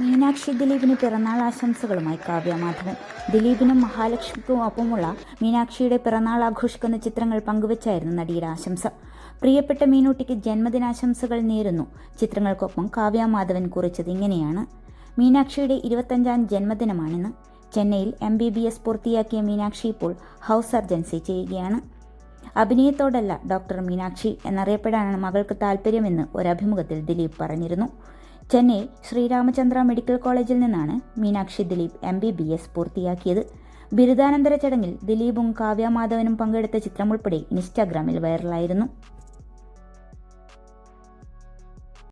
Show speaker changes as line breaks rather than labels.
മീനാക്ഷി ദിലീപിന് പിറന്നാൾ ആശംസകളുമായി കാവ്യ മാധവൻ. ദിലീപിനും മഹാലക്ഷ്മിക്കും ഒപ്പമുള്ള മീനാക്ഷിയുടെ പിറന്നാൾ ആഘോഷിക്കുന്ന ചിത്രങ്ങൾ പങ്കുവച്ചായിരുന്നു നടിയുടെ ആശംസ. പ്രിയപ്പെട്ട മീനൂട്ടിക്ക് ജന്മദിനാശംസകൾ നേരുന്നു. ചിത്രങ്ങൾക്കൊപ്പം കാവ്യ മാധവൻ കുറിച്ചത് ഇങ്ങനെയാണ്. മീനാക്ഷിയുടെ ഇരുപത്തഞ്ചാം ജന്മദിനമാണിന്ന്. ചെന്നൈയിൽ എം ബി ബി എസ് പൂർത്തിയാക്കിയ മീനാക്ഷി ഇപ്പോൾ ഹൗസ് സർജൻസി ചെയ്യുകയാണ്. അഭിനയത്തോടല്ല ഡോക്ടർ മീനാക്ഷി എന്നറിയപ്പെടാനാണ് മകൾക്ക് താല്പര്യമെന്ന് അഭിമുഖത്തിൽ ദിലീപ് പറഞ്ഞിരുന്നു. ചെന്നൈ ശ്രീരാമചന്ദ്ര മെഡിക്കൽ കോളേജിൽ നിന്നാണ് Meenakshi Dileep M B B S പൂർത്തിയാക്കിയത്. ബിരുദാനന്തര ചടങ്ങിൽ ദിലീപും കാവ്യ മാധവനും പങ്കെടുത്ത ചിത്രമുൾപ്പെടെ ഇൻസ്റ്റാഗ്രാമിൽ വൈറലായിരുന്നു.